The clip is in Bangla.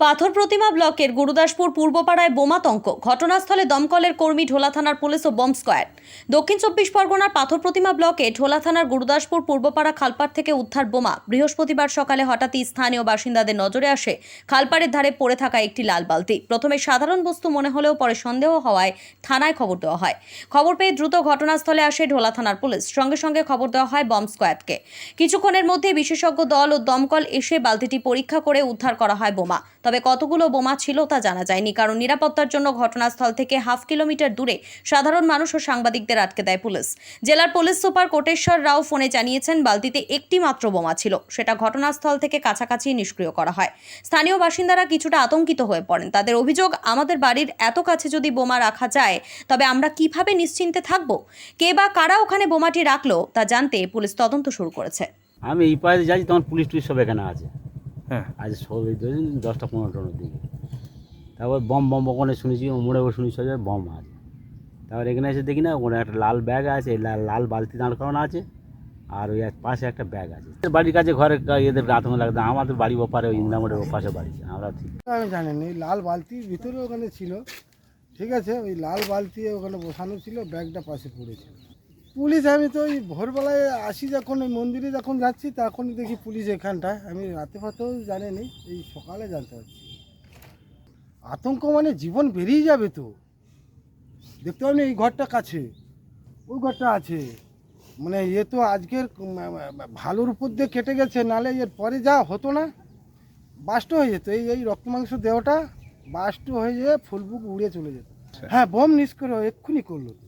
পাথর প্রতিমা ব্লকের গুরুদাসপুর পূর্বপাড়ায় বোমাতঙ্ক ঘটনাস্থলে দমকলের কর্মী ঢোলা থানার পুলিশ ও বম্ব স্কোয়াড দক্ষিণ চব্বিশ পরগনার পাথর প্রতিমা ব্লকে ঢোলা থানার গুরুদাসপুর পূর্বপাড়া খালপাড় থেকে উদ্ধার বোমা। বৃহস্পতিবার সকালে হঠাৎই স্থানীয় বাসিন্দাদের নজরে আসে, খালপাড়ের ধারে পড়ে থাকা একটি লাল বালতি। প্রথমে সাধারণ বস্তু মনে হলেও পরে সন্দেহ হওয়ায় থানায় খবর দেওয়া হয়। খবর পেয়ে দ্রুত ঘটনাস্থলে আসে ঢোলা থানার পুলিশ। সঙ্গে সঙ্গে খবর দেওয়া হয় বম্ব স্কোয়াডকে কিছুক্ষণের মধ্যে বিশেষজ্ঞ দল ও দমকল এসে বালতিটি পরীক্ষা করে উদ্ধার করা হয় বোমা। তবে কতগুলো বোমা ছিল তা জানা যায়নি। কারণ নিরাপত্তার জন্য ঘটনাস্থল থেকে হাফ কিলোমিটার দূরে সাধারণ মানুষ ও সাংবাদিকদের আটকে দেয় পুলিশ। জেলার পুলিশ সুপার কোটেশ্বর রাও ফোনে জানিয়েছেন, বালতিতে একটি মাত্র বোমা ছিল। সেটা ঘটনাস্থল থেকে কাছাকাছি নিষ্ক্রিয় করা হয়। স্থানীয় বাসিন্দারা কিছুটা আতঙ্কিত হয়ে পড়েন। তাদের অভিযোগ, আমাদের বাড়ির এত কাছে যদি বোমা রাখা যায়, তবে আমরা কীভাবে নিশ্চিন্তে থাকব? কে বা কারা ওখানে বোমাটি রাখল? তা জানতে পুলিশ তদন্ত শুরু করেছে। আমি এই পায়ে যাচ্ছি তখন পুলিশ টুলিশ সব এখানে আছে। হ্যাঁ। আজ এই ধরুন দশটা পনেরোটার দিকে তারপর বম বম ওখানে শুনেছি মোড়ে শুনেছি যে বম আছে তারপর এখানে এসে দেখি না ওখানে একটা লাল ব্যাগ আছে লাল লাল বালতি দাঁড় করানো আছে আর ওই এক পাশে একটা ব্যাগ আছে। বাড়ির কাছে ঘরে এদের আতঙ্ক লাগতো আমাদের বাড়ি ওপারে ওই ইন্দামোড়ের ওপাশে বাড়ি আমরা ঠিক। আমি জানি না এই লাল বালতির ভিতরে ওখানে ছিল ঠিক আছে ওই লাল বালতি ওখানে বসানো ছিল ব্যাগটা পাশে পড়েছিল পুলিশ আমি তো ওই ভোরবেলায় আসি যখন ওই মন্দিরে যখন যাচ্ছি তখন দেখি পুলিশ এখানটায়। আমি রাতে ফাতেও জানি নি এই সকালে জানতে পারছি। আতঙ্ক মানে জীবন বেরিয়ে যাবে তো। দেখতে পাবেন এই ঘরটা কাছে। ওই ঘরটা আছে। মানে এ তো আজকের ভালোর উপর দিয়ে কেটে গেছে নালে এর পরে যা হতো না। বাস্ট হয়ে যেত। এই এই রক্ত মাংস দেহটা বাস্ট হয়ে যেয়ে ফুলবুক উড়ে চলে যেত। হ্যাঁ বোম নিষ্ক্রিয় এক্ষুনি করল। আচ্ছা